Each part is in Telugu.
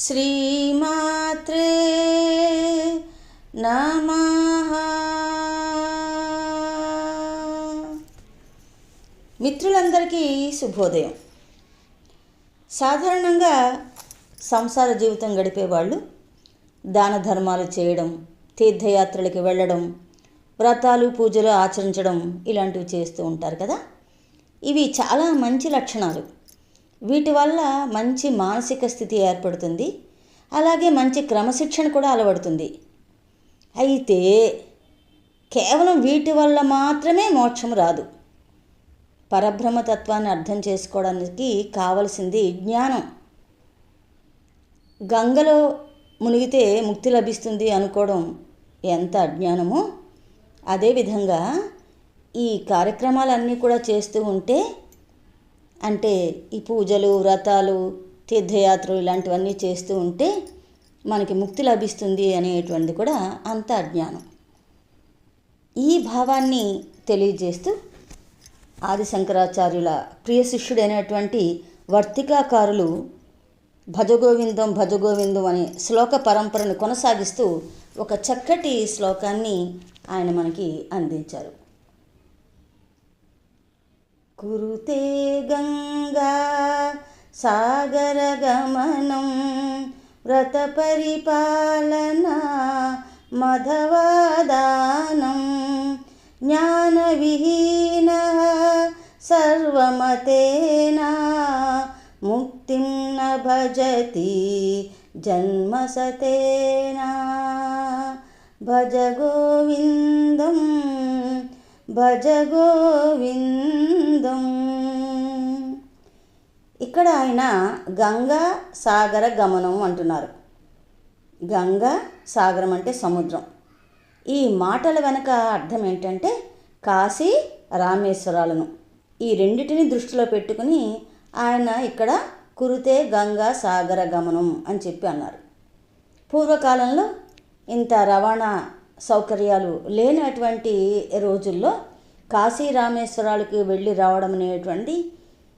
శ్రీమాత్రే నమ మిత్రులందరికీ శుభోదయం. సాధారణంగా సంసార జీవితం గడిపేవాళ్ళు దాన ధర్మాలు చేయడం తీర్థయాత్రలకి వెళ్ళడం వ్రతాలు పూజలు ఆచరించడం ఇలాంటివి చేస్తూ ఉంటారు కదా. ఇవి చాలా మంచి లక్షణాలు. వీటి వల్ల మంచి మానసిక స్థితి ఏర్పడుతుంది. అలాగే మంచి క్రమశిక్షణ కూడా అలవడుతుంది. అయితే కేవలం వీటి వల్ల మాత్రమే మోక్షం రాదు. పరబ్రహ్మతత్వాన్ని అర్థం చేసుకోవడానికి కావలసింది జ్ఞానం. గంగలో మునిగితే ముక్తి లభిస్తుంది అనుకోవడం ఎంత అజ్ఞానమో! అదేవిధంగా ఈ కార్యక్రమాలన్నీ కూడా చేస్తూ ఉంటే అంటే ఈ పూజలు వ్రతాలు తీర్థయాత్రలు ఇలాంటివన్నీ చేస్తూ ఉంటే మనకి ముక్తి లభిస్తుంది అనేటువంటిది కూడా అంత అజ్ఞానం ఈ భావాన్ని తెలియజేస్తూ ఆది శంకరాచార్యుల ప్రియ శిష్యుడైనటువంటి వర్తికాకారులు భజగోవిందం భజగోవిందం అనే శ్లోక పరంపరను కొనసాగిస్తూ ఒక చక్కటి శ్లోకాన్ని ఆయన మనకి అందించారు. कुरुते गङ्गा सागरगमनं व्रतपरिपालना मधवादानं ज्ञानविहीनः सर्वमतेन मुक्तिं न भजति जन्मसतेना। भजगोविन्दम् భజ గోవిందం ఇక్కడ ఆయన గంగా సాగర గమనం అంటున్నారు. గంగా సాగరం అంటే సముద్రం. ఈ మాటల వెనక అర్థం ఏంటంటే కాశీ రామేశ్వరాలను. ఈ రెండిటిని దృష్టిలో పెట్టుకుని ఆయన ఇక్కడ కురుతే గంగా సాగర గమనం అని చెప్పి అన్నారు. పూర్వకాలంలో ఇంత రవాణా సౌకర్యాలు లేనటువంటి రోజుల్లో కాశీ రామేశ్వరాలకి వెళ్ళి రావడం అనేటువంటి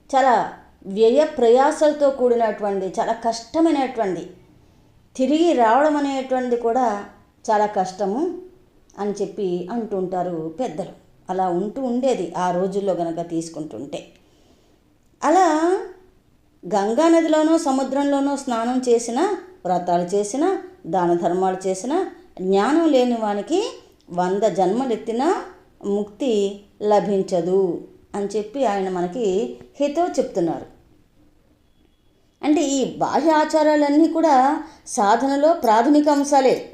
చాలా వ్యయ ప్రయాసలతో కూడినటువంటి చాలా కష్టమైనటువంటి తిరిగి రావడం అనేటువంటిది కూడా చాలా కష్టము అని చెప్పి అంటుంటారు పెద్దలు. అలా ఉంటూ ఉండేది ఆ రోజుల్లో గనక తీసుకుంటుంటే. అలా గంగా నదిలోనో సముద్రంలోనో స్నానం చేసిన వ్రతాలు చేసిన దాన ధర్మాలు చేసిన జ్ఞానం లేని వానికి వంద జన్మలెత్తినా ముక్తి లభించదు అని చెప్పి ఆయన మనకి హితో చెప్తున్నారు. అంటే ఈ బాహ్య ఆచారాలన్నీ కూడా సాధనలో ప్రాథమిక అంశాలే.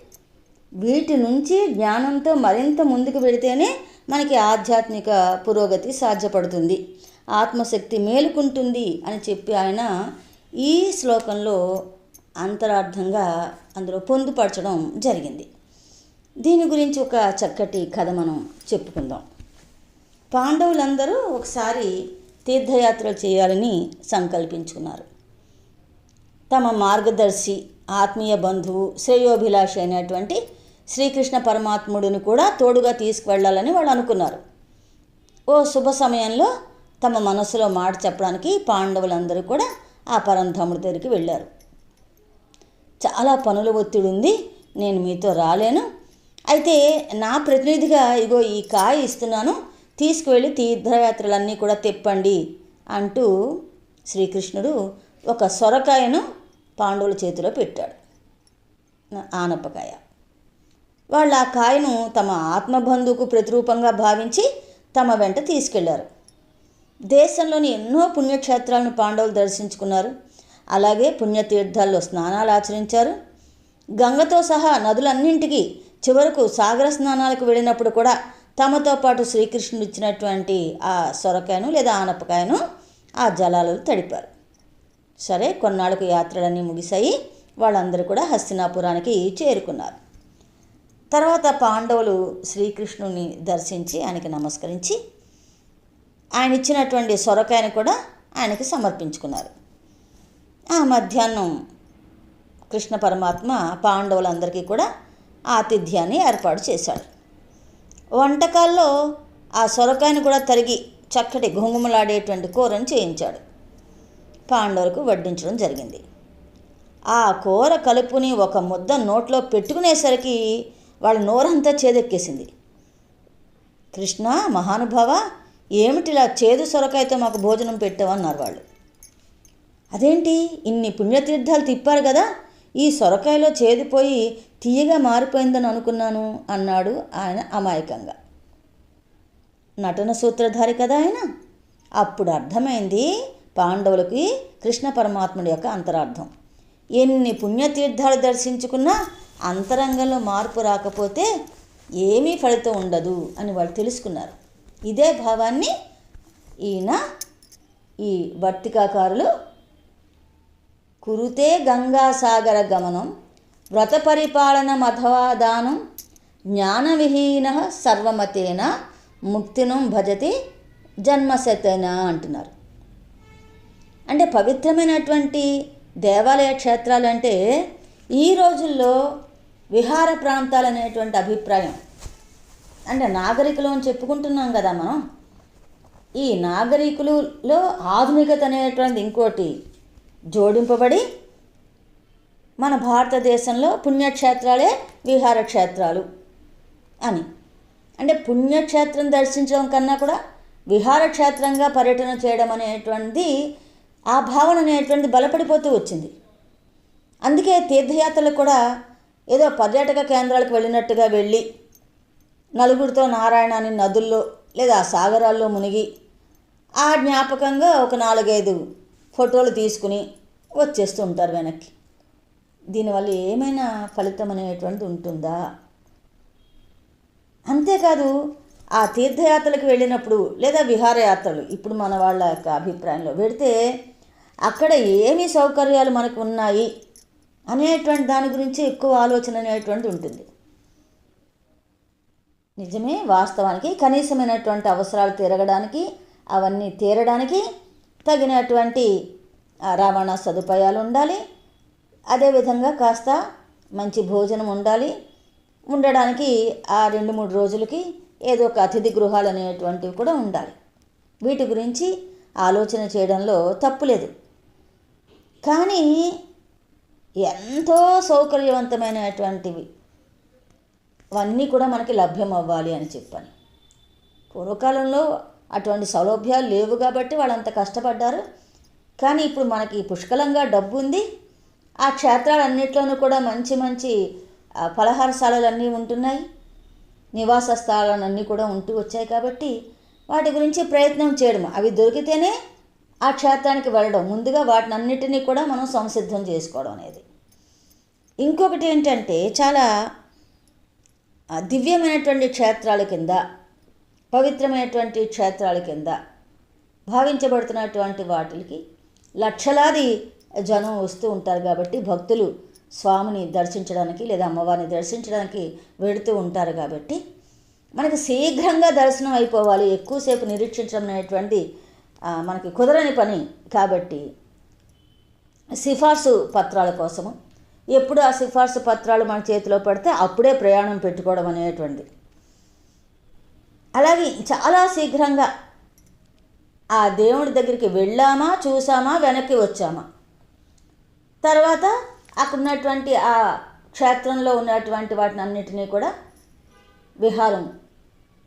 వీటి నుంచి జ్ఞానంతో మరింత ముందుకు వెడితేనే మనకి ఆధ్యాత్మిక పురోగతి సాధ్యపడుతుంది. ఆత్మశక్తి మేలుకుంటుంది అని చెప్పి ఆయన ఈ శ్లోకంలో అంతరార్థంగా అందులో పొందుపరచడం జరిగింది. దీని గురించి ఒక చక్కటి కథ మనం చెప్పుకుందాం. పాండవులందరూ ఒకసారి తీర్థయాత్రలు చేయాలని సంకల్పించుకున్నారు. తమ మార్గదర్శి ఆత్మీయ బంధువు శ్రేయోభిలాష అయినటువంటి శ్రీకృష్ణ పరమాత్ముడిని కూడా తోడుగా తీసుకువెళ్ళాలని వాళ్ళు అనుకున్నారు. ఓ శుభ సమయంలో తమ మనసులో మాట చెప్పడానికి పాండవులందరూ కూడా ఆ పరంధాముడి దగ్గరికి వెళ్ళారు. చాలా పనుల ఒత్తిడి ఉంది నేను మీతో రాలేను. అయితే నా ప్రతినిధిగా ఇగో ఈ కాయ ఇస్తున్నాను తీసుకువెళ్ళి తీర్థయాత్రలన్నీ కూడా తెప్పండి అంటూ శ్రీకృష్ణుడు ఒక సొరకాయను పాండవుల చేతిలో పెట్టాడు. ఆనపకాయ. వాళ్ళు ఆ కాయను తమ ఆత్మబంధువుకు ప్రతిరూపంగా భావించి తమ వెంట తీసుకెళ్ళారు. దేశంలోని ఎన్నో పుణ్యక్షేత్రాలను పాండవులు దర్శించుకున్నారు. అలాగే పుణ్యతీర్థాల్లో స్నానాలు ఆచరించారు. గంగతో సహా నదులన్నింటికి చివరకు సాగర స్నానాలకు వెళ్ళినప్పుడు కూడా తమతో పాటు శ్రీకృష్ణుడు ఇచ్చినటువంటి ఆ సొరకాయను లేదా ఆనపకాయను ఆ జలాలలో తడిపారు. సరే కొన్నాళ్ళకు యాత్రలన్నీ ముగిశాయి. వాళ్ళందరూ కూడా హస్తినాపురానికి చేరుకున్నారు. తర్వాత పాండవులు శ్రీకృష్ణుని దర్శించి ఆయనకి నమస్కరించి ఆయన ఇచ్చినటువంటి సొరకాయను కూడా ఆయనకి సమర్పించుకున్నారు. ఆ మధ్యాహ్నం కృష్ణ పరమాత్మ పాండవులందరికీ కూడా ఆతిథ్యాన్ని ఏర్పాటు చేశాడు. వంటకాల్లో ఆ సొరకాయను కూడా తరిగి చక్కటి ఘుంగుమలాడేటువంటి కూరను చేయించాడు. పాండవులకు వడ్డించడం జరిగింది. ఆ కూర కలుపుని ఒక ముద్ద నోట్లో పెట్టుకునేసరికి వాళ్ళ నోరంతా చేదెక్కేసింది. కృష్ణ మహానుభావ ఏమిటిలా చేదు సొరకాయతో మాకు భోజనం పెట్టామన్నారు వాళ్ళు. అదేంటి? ఇన్ని పుణ్యతీర్థాలు తిప్పారు కదా ఈ సొరకాయలో చేదిపోయి తీయగా మారిపోయిందని అనుకున్నాను అన్నాడు ఆయన అమాయకంగా. నటన సూత్రధారి కదా ఆయన? అప్పుడు అర్థమైంది పాండవులకి కృష్ణ పరమాత్ముడి యొక్క అంతరార్థం. ఎన్ని పుణ్యతీర్థాలు దర్శించుకున్నా అంతరంగంలో మార్పు రాకపోతే ఏమీ ఫలితం ఉండదు అని వాళ్ళు తెలుసుకున్నారు. ఇదే భావాన్ని ఈయన ఈ వర్తికాకారులు కురుతే గంగాసాగర గమనం వ్రత పరిపాలన మధవాదానం జ్ఞానవిహీన సర్వమతేన ముక్తినం భజతి జన్మశతేన అంటున్నారు. అంటే పవిత్రమైనటువంటి దేవాలయ క్షేత్రాలు అంటే ఈ రోజుల్లో విహార ప్రాంతాలు అనేటువంటి అభిప్రాయం. అంటే నాగరికులు అని చెప్పుకుంటున్నాం కదా మనం. ఈ నాగరికులలో ఆధునికత అనేటువంటిది ఇంకోటి. జోడింపబడి మన భారతదేశంలో పుణ్యక్షేత్రాలే విహార క్షేత్రాలు అని. అంటే పుణ్యక్షేత్రం దర్శించడం కన్నా కూడా విహార క్షేత్రంగా పర్యటన చేయడం అనేటువంటిది ఆ భావన అనేటువంటిది బలపడిపోతూ వచ్చింది. అందుకే తీర్థయాత్రలు కూడా ఏదో పర్యాటక కేంద్రాలకు వెళ్ళినట్టుగా వెళ్ళి నలుగురితో నారాయణాన్ని నదుల్లో లేదా సాగరాల్లో మునిగి ఆ జ్ఞాపకంగా ఒక నాలుగైదు ఫోటోలు తీసుకుని వచ్చేస్తూ ఉంటారు వెనక్కి. దీనివల్ల ఏమైనా ఫలితం అనేటువంటిది ఉంటుందా? అంతేకాదు ఆ తీర్థయాత్రలకు వెళ్ళినప్పుడు లేదా విహారయాత్రలు ఇప్పుడు మన వాళ్ళ యొక్క అభిప్రాయంలో పెడితే అక్కడ ఏమి సౌకర్యాలు మనకు ఉన్నాయి అనేటువంటి దాని గురించి ఎక్కువ ఆలోచన అనేటువంటి ఉంటుంది. నిజమే వాస్తవానికి కనీసమైనటువంటి అవసరాలు తీరగడానికి అవన్నీ తీరడానికి తగినటువంటి రవాణా సదుపాయాలు ఉండాలి. అదేవిధంగా కాస్త మంచి భోజనం ఉండాలి. ఉండడానికి ఆ రెండు మూడు రోజులకి ఏదో ఒక అతిథి గృహాలు అనేటువంటివి కూడా ఉండాలి. వీటి గురించి ఆలోచన చేయడంలో తప్పులేదు కానీ ఎంతో సౌకర్యవంతమైనటువంటివి. అవన్నీ కూడా మనకి లభ్యం అవ్వాలి అని చెప్పాను. పూర్వకాలంలో అటువంటి సౌలభ్యాలు లేవు కాబట్టి వాళ్ళంత కష్టపడ్డారు. కానీ ఇప్పుడు మనకి పుష్కలంగా డబ్బు ఉంది. ఆ క్షేత్రాలన్నింటిలోనూ కూడా మంచి మంచి పలహారశాలలన్నీ అన్నీ ఉంటున్నాయి. నివాస స్థలాలన్నీ కూడా ఉంటూ వచ్చాయి కాబట్టి వాటి గురించి ప్రయత్నం చేయడం. అవి దొరికితేనే ఆ క్షేత్రానికి వెళ్ళడం. ముందుగా వాటిని అన్నిటినీ కూడా మనం సంసిద్ధం చేసుకోవడం అనేది. ఇంకొకటి ఏంటంటే చాలా దివ్యమైనటువంటి క్షేత్రాల కింద పవిత్రమైనటువంటి క్షేత్రాల కింద భావించబడుతున్నటువంటి వాటికి లక్షలాది జనం వస్తూ ఉంటారు కాబట్టి భక్తులు స్వామిని దర్శించడానికి లేదా అమ్మవారిని దర్శించడానికి వెడుతూ ఉంటారు కాబట్టి మనకి శీఘ్రంగా దర్శనం అయిపోవాలి ఎక్కువసేపు నిరీక్షించడం అనేటువంటి మనకి కుదరని పని కాబట్టి సిఫార్సు పత్రాల కోసము. ఎప్పుడు ఆ సిఫార్సు పత్రాలు మన చేతిలో పడితే అప్పుడే ప్రయాణం పెట్టుకోవడం అనేటువంటిది. అలాగే చాలా శీఘ్రంగా ఆ దేవుడి దగ్గరికి వెళ్ళామా చూసామా వెనక్కి వచ్చామా. తర్వాత అక్కడ ఉన్నటువంటి ఆ క్షేత్రంలో ఉన్నటువంటి వాటిని అన్నిటినీ కూడా విహారం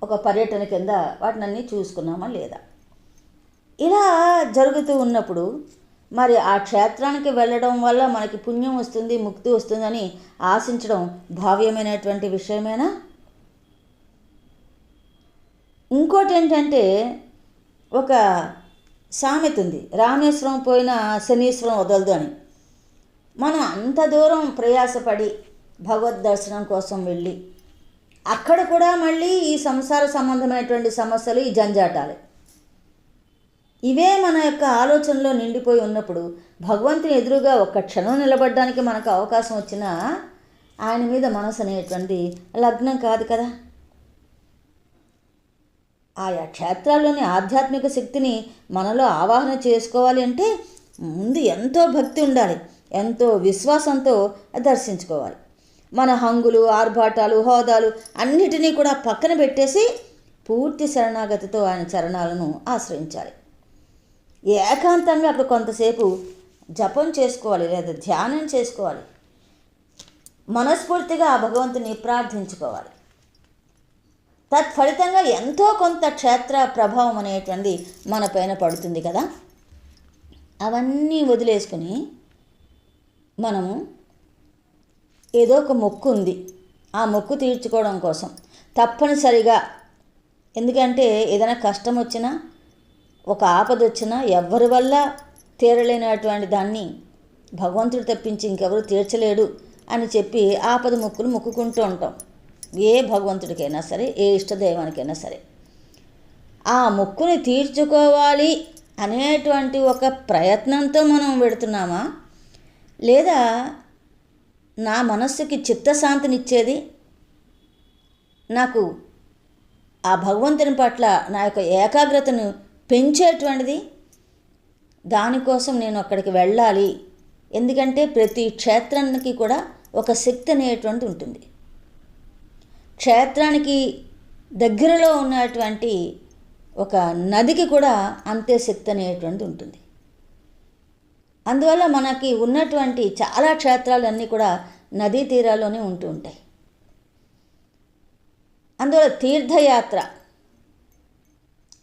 ఒక పర్యటన కింద వాటిని అన్నీ చూసుకున్నామా లేదా. ఇలా జరుగుతూ ఉన్నప్పుడు మరి ఆ క్షేత్రానికి వెళ్ళడం వల్ల మనకి పుణ్యం వస్తుంది ముక్తి వస్తుందని ఆశించడం భావ్యమైనటువంటి విషయమేనా? ఇంకోటి ఏంటంటే ఒక సామెత ఉంది. రామేశ్వరం పోయిన శనీశ్వరం వదలదు అని. మనం అంత దూరం ప్రయాసపడి భగవద్ దర్శనం కోసం వెళ్ళి అక్కడ కూడా మళ్ళీ ఈ సంసార సంబంధమైనటువంటి సమస్యలు ఈ జంజాటాలే. ఇవే మన యొక్క ఆలోచనలో నిండిపోయి ఉన్నప్పుడు భగవంతుని ఎదురుగా ఒక్క క్షణం నిలబడడానికి మనకు అవకాశం వచ్చినా ఆయన మీద మనసు అనేటువంటి లగ్నం కాదు కదా. ఆయా క్షేత్రాల్లోని ఆధ్యాత్మిక శక్తిని మనలో ఆవాహన చేసుకోవాలి అంటే ముందు ఎంతో భక్తి ఉండాలి ఎంతో విశ్వాసంతో దర్శించుకోవాలి. మన హంగులు ఆర్భాటాలు హోదాలు అన్నిటినీ కూడా పక్కన పెట్టేసి పూర్తి శరణాగతితో ఆయన చరణాలను ఆశ్రయించాలి. ఏకాంతంగా అక్కడ కొంతసేపు జపం చేసుకోవాలి లేదా ధ్యానం చేసుకోవాలి. మనస్ఫూర్తిగా ఆ భగవంతుని ప్రార్థించుకోవాలి. తత్ఫలితంగా ఎంతో కొంత క్షేత్ర ప్రభావం అనేటువంటిది మన పైన పడుతుంది కదా. అవన్నీ వదిలేసుకుని మనము ఏదో ఒక మొక్కు ఉంది. ఆ మొక్కు తీర్చుకోవడం కోసం తప్పనిసరిగా ఎందుకంటే ఏదైనా కష్టం వచ్చినా ఒక ఆపద వచ్చినా ఎవరి వల్ల తీరలేనటువంటి దాన్ని భగవంతుడు తప్పించి ఇంకెవరు తీర్చలేడు అని చెప్పి ఆపద మొక్కులు మొక్కుకుంటూ ఉంటాం. ఏ భగవంతుడికైనా సరే ఏ ఇష్టదైవానికైనా సరే. ఆ మొక్కుని తీర్చుకోవాలి అనేటువంటి ఒక ప్రయత్నంతో మనం పెడుతున్నామా లేదా నా మనస్సుకి చిత్తశాంతినిచ్చేది? నాకు ఆ భగవంతుని పట్ల నా యొక్క ఏకాగ్రతను పెంచేటువంటిది? దానికోసం నేను అక్కడికి వెళ్ళాలి. ఎందుకంటే ప్రతి క్షేత్రానికి కూడా ఒక శక్తి అనేటువంటి ఉంటుంది. క్షేత్రానికి దగ్గరలో ఉన్నటువంటి ఒక నదికి కూడా అంతే శక్తి అనేటువంటి ఉంటుంది. అందువల్ల మనకి ఉన్నటువంటి చాలా క్షేత్రాలన్నీ కూడా నదీ తీరాల్లోనే ఉంటూ ఉంటాయి. అందువల్ల తీర్థయాత్ర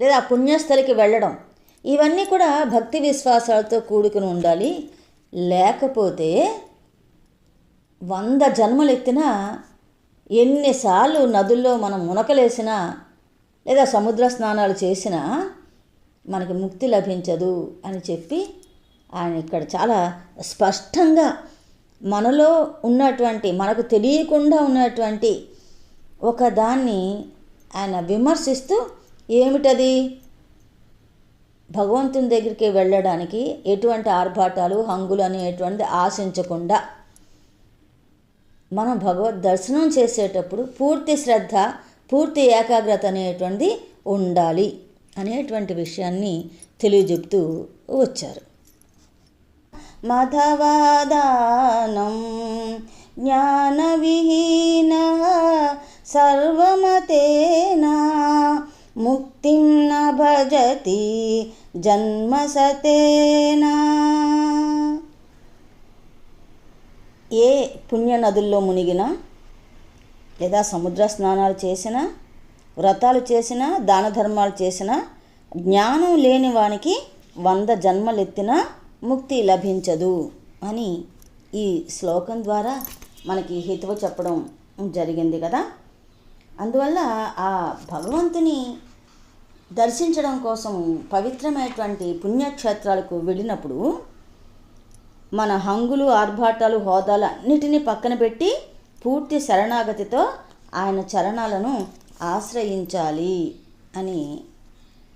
లేదా పుణ్యస్థలికి వెళ్ళడం ఇవన్నీ కూడా భక్తి విశ్వాసాలతో కూడుకుని ఉండాలి. లేకపోతే వంద జన్మలు ఎత్తినా ఎన్నిసార్లు నదుల్లో మనం మునకలేసినా లేదా సముద్ర స్నానాలు చేసినా మనకి ముక్తి లభించదు అని చెప్పి ఆయన ఇక్కడ చాలా స్పష్టంగా మనలో ఉన్నటువంటి మనకు తెలియకుండా ఉన్నటువంటి ఒక దాన్ని ఆయన విమర్శిస్తూ ఏమిటది? భగవంతుని దగ్గరికి వెళ్ళడానికి ఎటువంటి ఆర్భాటాలు హంగులు అనేటువంటి ఆశించకుండా మనం భగవద్ దర్శనం చేసేటప్పుడు పూర్తి శ్రద్ధ పూర్తి ఏకాగ్రత అనేటువంటిది ఉండాలి అనేటువంటి విషయాన్ని తెలియజెప్తూ వచ్చారు. మతవాదానం జ్ఞానవిహీన సర్వమతేనా ముక్తిం న భజతి జన్మసతేనా. ఏ పుణ్య నదుల్లో మునిగినా లేదా సముద్ర స్నానాలు చేసినా వ్రతాలు చేసినా దాన ధర్మాలు చేసినా జ్ఞానం లేని వానికి వంద జన్మలెత్తినా ముక్తి లభించదు అని ఈ శ్లోకం ద్వారా మనకి హితవు చెప్పడం జరిగింది కదా. అందువల్ల ఆ భగవంతుని దర్శించడం కోసం పవిత్రమైనటువంటి పుణ్యక్షేత్రాలకు వెళ్ళినప్పుడు మన హంగులు ఆర్భాటాలు హోదాలు అన్నిటినీ పక్కన పెట్టి పూర్తి శరణాగతితో ఆయన చరణాలను ఆశ్రయించాలి అని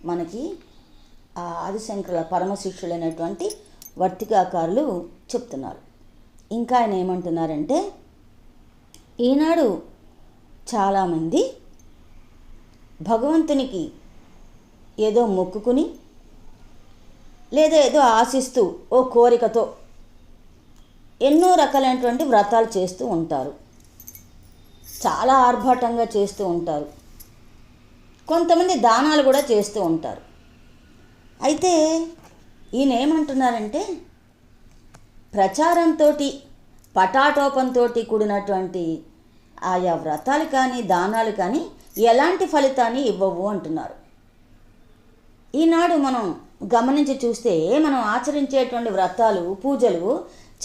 మనకి ఆ ఆదిశంకరుల పరమశిష్యులైనటువంటి వర్తికాకారులు చెప్తున్నారు. ఇంకా ఆయన ఏమంటున్నారంటే ఈనాడు చాలామంది భగవంతునికి ఏదో మొక్కుకుని లేదా ఏదో ఆశిస్తూ ఓ కోరికతో ఎన్నో రకాలైనటువంటి వ్రతాలు చేస్తూ ఉంటారు. చాలా ఆర్భాటంగా చేస్తూ ఉంటారు. కొంతమంది దానాలు కూడా చేస్తూ ఉంటారు. అయితే ఈయన ఏమంటున్నారంటే ప్రచారంతో పటాటోపంతో కూడినటువంటి ఆయా వ్రతాలు కానీ దానాలు కానీ ఎలాంటి ఫలితాన్ని ఇవ్వవు అంటున్నారు. ఈనాడు మనం గమనించి చూస్తే మనం ఆచరించేటువంటి వ్రతాలు పూజలు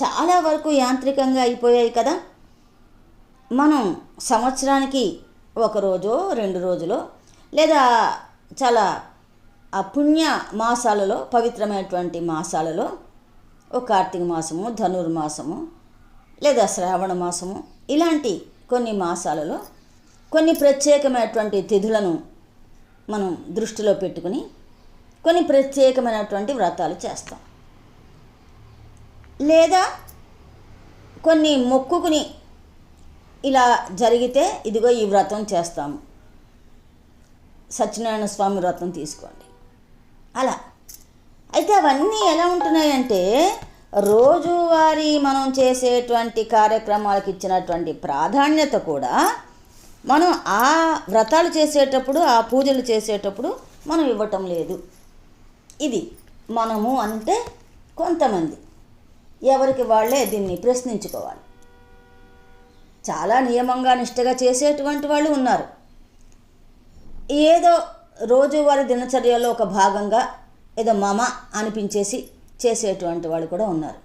చాలా వరకు యాంత్రికంగా అయిపోయాయి కదా. మనం సంవత్సరానికి ఒక రోజో రెండు రోజులో లేదా చాలా పుణ్య మాసాలలో పవిత్రమైనటువంటి మాసాలలో ఒక కార్తీక మాసము ధనుర్మాసము లేదా శ్రావణ మాసము ఇలాంటి కొన్ని మాసాలలో కొన్ని ప్రత్యేకమైనటువంటి తిథులను మనం దృష్టిలో పెట్టుకుని కొన్ని ప్రత్యేకమైనటువంటి వ్రతాలు చేస్తాం. లేదా కొన్ని మొక్కుకుని ఇలా జరిగితే ఇదిగో ఈ వ్రతం చేస్తాము. సత్యనారాయణ స్వామి వ్రతం తీసుకోండి. అలా. అయితే అవన్నీ ఎలా ఉంటున్నాయంటే రోజువారీ మనం చేసేటువంటి కార్యక్రమాలకు ఇచ్చినటువంటి ప్రాధాన్యత కూడా మనం ఆ వ్రతాలు చేసేటప్పుడు ఆ పూజలు చేసేటప్పుడు మనం ఇవ్వటం లేదు. ఇది మనము అంటే కొంతమంది. ఎవరికి వాళ్ళే దీన్ని ప్రశ్నించుకోవాలి. చాలా నియమంగా నిష్టగా చేసేటువంటి వాళ్ళు ఉన్నారు. ఏదో రోజువారి దినచర్యలో ఒక భాగంగా ఏదో మమ అనిపించేసి చేసేటువంటి వాళ్ళు కూడా ఉన్నారు.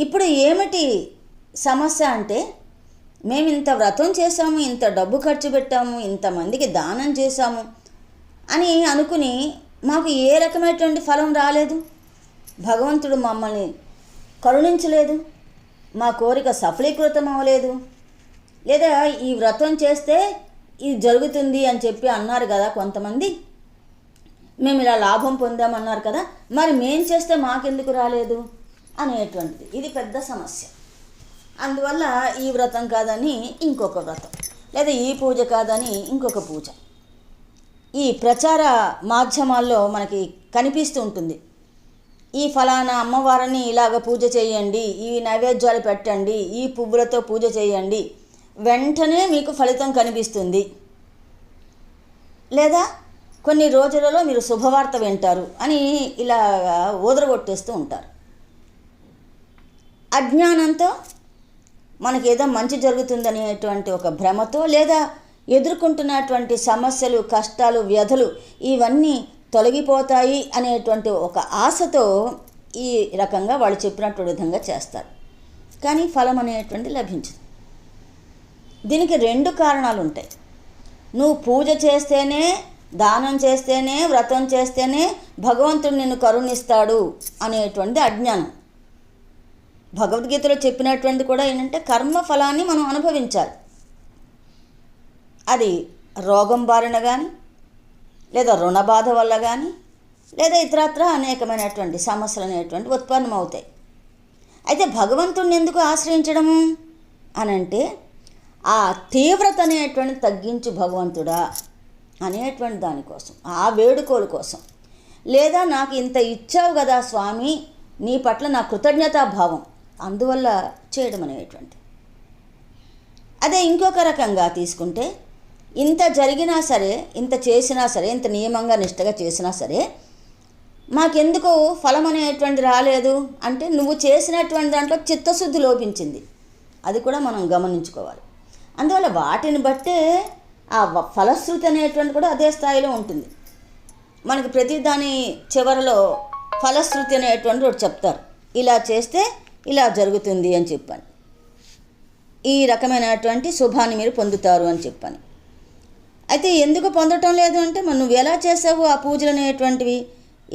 ఇప్పుడు ఏమిటి సమస్య అంటే మేము ఇంత వ్రతం చేశాము ఇంత డబ్బు ఖర్చు పెట్టాము ఇంతమందికి దానం చేశాము అని అనుకుని మాకు ఏ రకమైనటువంటి ఫలం రాలేదు? భగవంతుడు మమ్మల్ని కరుణించలేదు మా కోరిక సఫలీకృతం అవ్వలేదు. లేదా ఈ వ్రతం చేస్తే ఇది జరుగుతుంది అని చెప్పి అన్నారు కదా కొంతమంది. మేము ఇలా లాభం పొందామన్నారు కదా మరి మేం చేస్తే మాకెందుకు రాలేదు అనేటువంటిది. ఇది పెద్ద సమస్య. అందువల్ల ఈ వ్రతం కాదని ఇంకొక వ్రతం. లేదా ఈ పూజ కాదని ఇంకొక పూజ. ఈ ప్రచార మాధ్యమాల్లో మనకి కనిపిస్తూ ఉంటుంది. ఈ ఫలానా అమ్మవారిని ఇలాగ పూజ చేయండి ఈ నైవేద్యాలు పెట్టండి ఈ పువ్వులతో పూజ చేయండి వెంటనే మీకు ఫలితం కనిపిస్తుంది. లేదా కొన్ని రోజులలో మీరు శుభవార్త వింటారు అని ఇలా ఊదరగొట్టేస్తూ ఉంటారు. అజ్ఞానంతో మనకి ఏదో మంచి జరుగుతుందనేటువంటి ఒక భ్రమతో లేదా ఎదుర్కొంటున్నటువంటి సమస్యలు కష్టాలు వ్యధలు ఇవన్నీ తొలగిపోతాయి అనేటువంటి ఒక ఆశతో ఈ రకంగా వాళ్ళు చెప్పినట్టు విధంగా చేస్తారు. కానీ ఫలం అనేటువంటి లభించదు. దీనికి రెండు కారణాలు ఉంటాయి. నువ్వు పూజ చేస్తేనే దానం చేస్తేనే వ్రతం చేస్తేనే భగవంతుడు నిన్ను కరుణిస్తాడు అనేటువంటిది అజ్ఞానం. భగవద్గీతలో చెప్పినటువంటి కూడా ఏంటంటే కర్మ ఫలాన్ని మనం అనుభవించాలి. అది రోగం బారిన కానీ లేదా రుణ బాధ వల్ల కానీ లేదా ఇతరత్ర అనేకమైనటువంటి సమస్యలు అనేటువంటి ఉత్పన్నమవుతాయి. అయితే భగవంతుడిని ఎందుకు ఆశ్రయించడము? అని అంటే ఆ తీవ్రత అనేటువంటి తగ్గించు భగవంతుడా అనేటువంటి దానికోసం ఆ వేడుకోలు కోసం. లేదా నాకు ఇంత ఇచ్చావు కదా స్వామి నీ పట్ల నా కృతజ్ఞతాభావం అందువల్ల చేయడం అనేటువంటి అదే ఇంకొక రకంగా తీసుకుంటే ఇంత జరిగినా సరే ఇంత చేసినా సరే ఇంత నియమంగా నిష్టగా చేసినా సరే మాకెందుకు ఫలం అనేటువంటి రాలేదు? అంటే నువ్వు చేసినటువంటి దాంట్లో చిత్తశుద్ధి లోపించింది. అది కూడా మనం గమనించుకోవాలి. అందువల్ల వాటిని బట్టే ఆ ఫలశ్రుతి అనేటువంటి కూడా అదే స్థాయిలో ఉంటుంది. మనకి ప్రతి దాని చివరలో ఫలశ్రుతి అనేటువంటి ఒకటి చెప్తారు. ఇలా చేస్తే ఇలా జరుగుతుంది అని చెప్పాను. ఈ రకమైనటువంటి శుభాన్ని మీరు పొందుతారు అని చెప్పాను. అయితే ఎందుకు పొందటం లేదు అంటే మరి నువ్వు ఎలా చేసావు ఆ పూజలు అనేటువంటివి?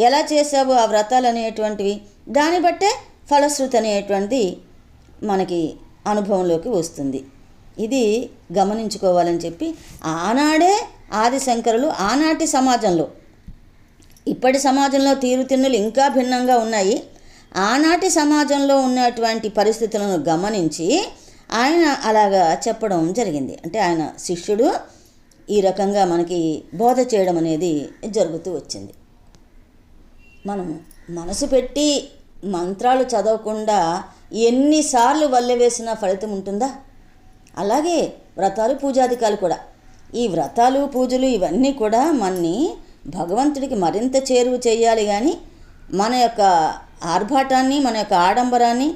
ఎలా చేసావు ఆ వ్రతాలు అనేటువంటివి? దాన్ని బట్టే ఫలశ్రుతి అనేటువంటిది మనకి అనుభవంలోకి వస్తుంది. ఇది గమనించుకోవాలని చెప్పి ఆనాడే ఆదిశంకరులు ఆనాటి సమాజంలో ఇప్పటి సమాజంలో తీరుతిన్నులు ఇంకా భిన్నంగా ఉన్నాయి. ఆనాటి సమాజంలో ఉన్నటువంటి పరిస్థితులను గమనించి ఆయన అలాగా చెప్పడం జరిగింది. అంటే ఆయన శిష్యుడు ఈ రకంగా మనకి బోధ చేయడం అనేది జరుగుతూ వచ్చింది. మనం మనసు పెట్టి మంత్రాలు చదవకుండా ఎన్నిసార్లు వల్లె వేసినా ఫలితం ఉంటుందా? అలాగే వ్రతాలు పూజాధికాలు కూడా. ఈ వ్రతాలు పూజలు ఇవన్నీ కూడా మనని భగవంతుడికి మరింత చేరువ చేయాలి కానీ మన యొక్క ఆర్భాటాన్ని మన యొక్క ఆడంబరాన్ని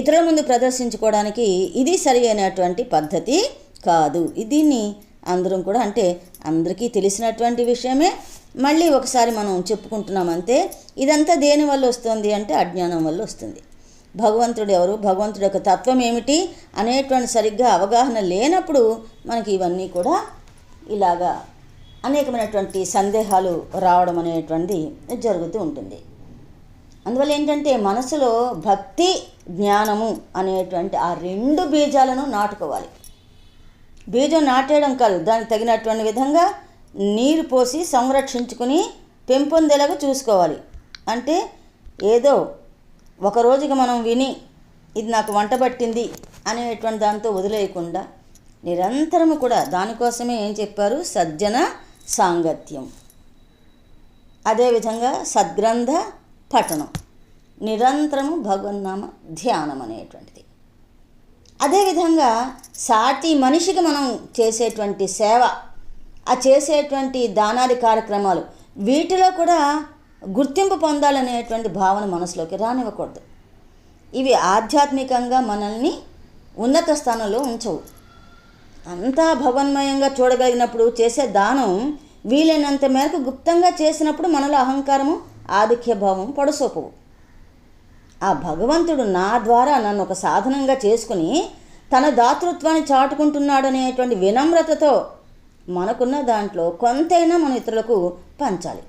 ఇతరుల ముందు ప్రదర్శించుకోవడానికి ఇది సరి అయినటువంటి పద్ధతి కాదు. దీన్ని అందరం కూడా అంటే అందరికీ తెలిసినటువంటి విషయమే. మళ్ళీ ఒకసారి మనం చెప్పుకుంటున్నాం అంతే ఇదంతా దేని వల్ల వస్తుంది అంటే అజ్ఞానం వల్ల వస్తుంది. భగవంతుడు ఎవరు? భగవంతుడు యొక్క తత్వం ఏమిటి? అనేటువంటి సరిగ్గా అవగాహన లేనప్పుడు మనకి ఇవన్నీ కూడా ఇలాగా అనేకమైనటువంటి సందేహాలు రావడం అనేటువంటిది జరుగుతూ ఉంటుంది. అందువల్ల ఏంటంటే మనసులో భక్తి జ్ఞానము అనేటువంటి ఆ రెండు బీజాలను నాటుకోవాలి. బీజం నాటేయడం కాదు. దానికి తగినటువంటి విధంగా నీరు పోసి సంరక్షించుకుని పెంపొందేలాగా చూసుకోవాలి. అంటే ఏదో ఒక రోజుకి మనం విని ఇది నాకు వంట పట్టింది అనేటువంటి దాంతో వదిలేయకుండా నిరంతరము కూడా దానికోసమే ఏం చెప్పారు? సజ్జన సాంగత్యం. అదేవిధంగా సద్గ్రంథ పఠనం. నిరంతరము భగవన్నామ ధ్యానం అనేటువంటిది. అదేవిధంగా సాటి మనిషికి మనం చేసేటువంటి సేవ ఆ చేసేటువంటి దానాది కార్యక్రమాలు వీటిలో కూడా గుర్తింపు పొందాలనేటువంటి భావన మనసులోకి రానివ్వకూడదు. ఇవి ఆధ్యాత్మికంగా మనల్ని ఉన్నత స్థానంలో ఉంచవు. అంతా భగవన్మయంగా చూడగలిగినప్పుడు చేసే దానం వీలైనంత మేరకు గుప్తంగా చేసినప్పుడు మనలో అహంకారము ఆధిక్య భావం పడసోపవు. ఆ భగవంతుడు నా ద్వారా నన్ను ఒక సాధనంగా చేసుకుని తన దాతృత్వాన్ని చాటుకుంటున్నాడనేటువంటి వినమ్రతతో మనకున్న దాంట్లో కొంతైనా మన ఇతరులకు పంచాలి.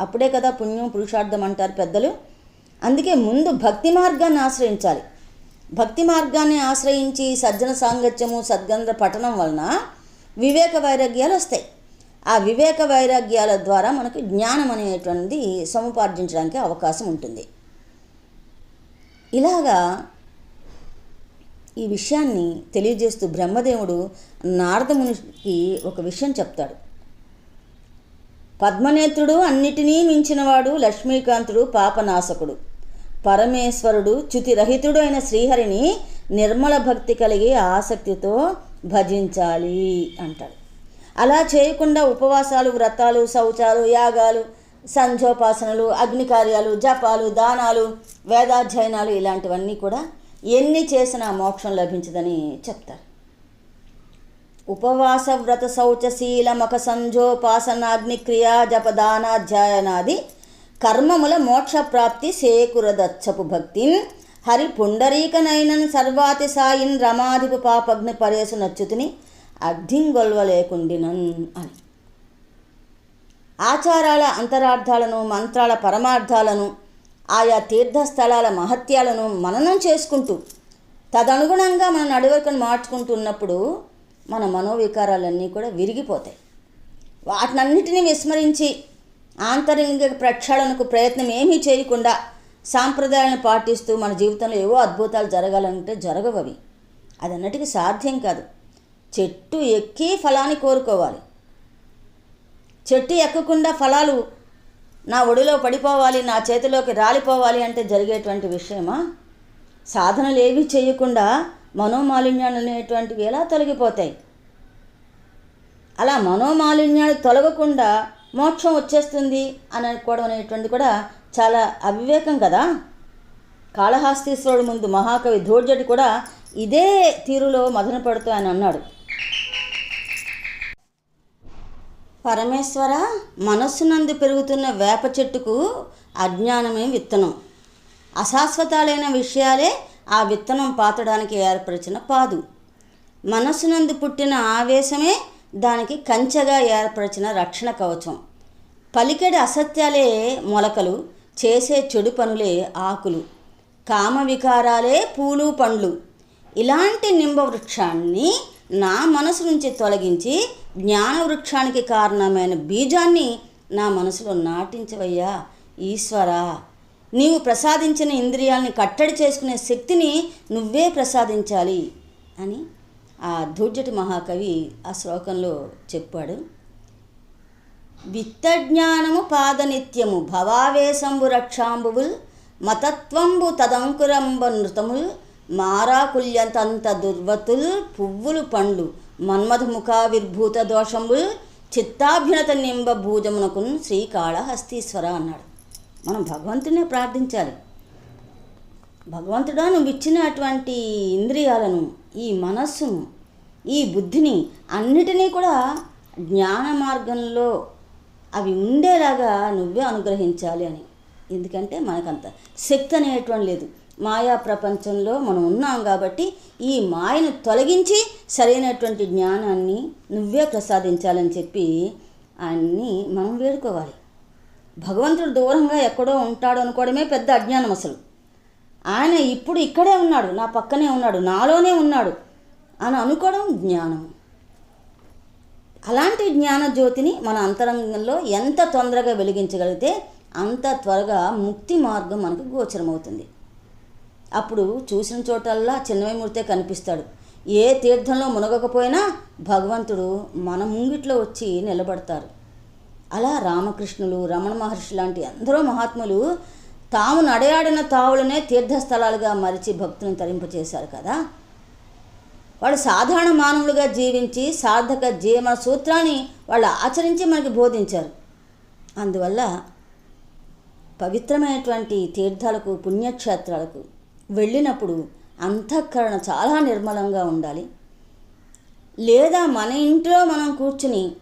అప్పుడే కదా పుణ్యం పురుషార్థం అంటారు పెద్దలు. అందుకే ముందు భక్తి మార్గాన్ని ఆశ్రయించాలి. భక్తి మార్గాన్ని ఆశ్రయించి సజ్జన సాంగత్యము సద్గంధ పఠనం వలన వివేక వైరాగ్యాలు వస్తాయి. ఆ వివేక వైరాగ్యాల ద్వారా మనకు జ్ఞానం అనేటువంటిది సముపార్జించడానికి అవకాశం ఉంటుంది. ఇలాగా ఈ విషయాన్ని తెలియజేస్తూ బ్రహ్మదేవుడు నారదమునికి ఒక విషయం చెప్తాడు. పద్మనేత్రుడు అన్నిటినీ మించినవాడు లక్ష్మీకాంతుడు పాపనాశకుడు. పరమేశ్వరుడు చ్యుతిరహితుడు అయిన శ్రీహరిని నిర్మల భక్తి కలిగి ఆసక్తితో భజించాలి అంటాడు. అలా చేయకుండా ఉపవాసాలు వ్రతాలు శౌచాలు యాగాలు సంధ్యోపాసనలు అగ్ని కార్యాలు జపాలు దానాలు వేదాధ్యయనాలు ఇలాంటివన్నీ కూడా ఎన్ని చేసినా మోక్షం లభించదని చెప్తారు. ఉపవాస వ్రత శౌచశీల మఖ సంజోపాసనాగ్ని క్రియా జపదానాధ్యాయనాది కర్మముల మోక్షప్రాప్తి సేకురదచ్చపు భక్తిన్ హరి పుండరీకనైనన్ సర్వాతి సాయిన్ రమాధిపు పాపగ్ని పరేసు నచ్చుతుని అగ్ధింగొల్వలేకుండినన్ అని. ఆచారాల అంతరార్థాలను మంత్రాల పరమార్థాలను ఆయా తీర్థస్థలాల మహత్యాలను మననం చేసుకుంటూ తదనుగుణంగా మన నడవడికను మార్చుకుంటున్నప్పుడు మన మనోవికారాలన్నీ కూడా విరిగిపోతాయి. వాటినన్నిటినీ విస్మరించి ఆంతరింగిక ప్రక్షాళనకు ప్రయత్నం ఏమీ చేయకుండా సాంప్రదాయాలను పాటిస్తూ మన జీవితంలో ఏవో అద్భుతాలు జరగాలంటే జరగవు అది అదన్నటికీ సాధ్యం కాదు. చెట్టు ఎక్కి ఫలాన్ని కోరుకోవాలి. చెట్టు ఎక్కకుండా ఫలాలు నా ఒడిలో పడిపోవాలి నా చేతిలోకి రాలిపోవాలి అంటే జరిగేటువంటి విషయమా? సాధనలు ఏమీ చేయకుండా మనోమాలిన్యాలు అనేటువంటివి ఎలా తొలగిపోతాయి? అలా మనోమాలిన్యాలు తొలగకుండా మోక్షం వచ్చేస్తుంది అని అనుకోవడం అనేటువంటి కూడా చాలా అవివేకం కదా? కాళహస్తీశ్వరుడు ముందు మహాకవి ధోర్జటి కూడా ఇదే తీరులో మదన పడుతూ ఆయన అన్నాడు. పరమేశ్వర మనస్సునందు పెరుగుతున్న వేప చెట్టుకు అజ్ఞానమే విత్తనం. అశాశ్వతాలైన విషయాలే ఆ విత్తనం పాతడానికి ఏర్పరిచిన పాదు. మనస్సునందు పుట్టిన ఆవేశమే దానికి కంచెగా ఏర్పరిచిన రక్షణ కవచం. పలికెడి అసత్యాలే మొలకలు చేసే చెడు పనులే ఆకులు. కామ వికారాలే పూలు పండ్లు. ఇలాంటి నింబ వృక్షాన్ని నా మనసు నుంచి తొలగించి జ్ఞాన వృక్షానికి కారణమైన బీజాన్ని నా మనసులో నాటించవయ్యా ఈశ్వరా. నీవు ప్రసాదించిన ఇంద్రియాల్ని కట్టడి చేసుకునే శక్తిని నువ్వే ప్రసాదించాలి అని ఆ ధూర్జటి మహాకవి ఆ శ్లోకంలో చెప్పాడు. విత్తజ్ఞానము పాదనిత్యము భవావేశంబు రక్షాంబువుల్ మతత్వంబు తదంకురంబ నృతముల్ మారాకుల్యంతంత దుర్వతుల్ పువ్వులు పండ్లు మన్మధముఖావిర్భూత దోషంబుల్ చిత్తాభ్యునత నింబ భూజమునకు శ్రీకాళహస్తీశ్వర అన్నాడు. మనం భగవంతునే ప్రార్థించాలి. భగవంతుడా నువ్వు ఇచ్చినటువంటి ఇంద్రియాలను ఈ మనస్సును ఈ బుద్ధిని అన్నిటినీ కూడా జ్ఞాన మార్గంలో అవి ఉండేలాగా నువ్వే అనుగ్రహించాలి అని. ఎందుకంటే మనకంత శక్తి అనేటువంటి లేదు. మాయా ప్రపంచంలో మనం ఉన్నాం కాబట్టి ఈ మాయను తొలగించి సరైనటువంటి జ్ఞానాన్ని నువ్వే ప్రసాదించాలని చెప్పి ఆయన్ని మనం వేడుకోవాలి. భగవంతుడు దూరంగా ఎక్కడో ఉంటాడు అనుకోవడమే పెద్ద అజ్ఞానం అసలు. ఆయన ఇప్పుడు ఇక్కడే ఉన్నాడు నా పక్కనే ఉన్నాడు నాలోనే ఉన్నాడు అని అనుకోవడం జ్ఞానం. అలాంటి జ్ఞాన జ్యోతిని మన అంతరంగంలో ఎంత తొందరగా వెలిగించగలిగితే అంత త్వరగా ముక్తి మార్గం మనకు గోచరమవుతుంది. అప్పుడు చూసిన చోటల్లా చిన్నమయమూర్తే కనిపిస్తాడు. ఏ తీర్థంలో మునగకపోయినా భగవంతుడు మన ముంగిట్లో వచ్చి నిలబడతారు. అలా రామకృష్ణులు రమణ మహర్షి లాంటి ఎందరో మహాత్ములు తాము నడయాడిన తావులనే తీర్థస్థలాలుగా మరిచి భక్తులను తరింపచేశారు కదా. వాళ్ళు సాధారణ మానవులుగా జీవించి సార్థక జీవన సూత్రాన్ని వాళ్ళు ఆచరించి మనకి బోధించారు. అందువల్ల పవిత్రమైనటువంటి తీర్థాలకు పుణ్యక్షేత్రాలకు వెళ్ళినప్పుడు అంతఃకరణ చాలా నిర్మలంగా ఉండాలి. లేదా మన ఇంట్లో మనం కూర్చుని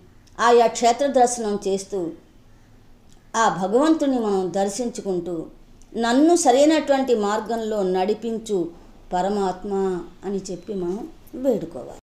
ఆయా క్షేత్ర దర్శనం చేస్తూ ఆ భగవంతుని మనం దర్శించుకుంటూ నన్ను సరైనటువంటి మార్గంలో నడిపించు పరమాత్మ అని చెప్పి మనం వేడుకోవాలి.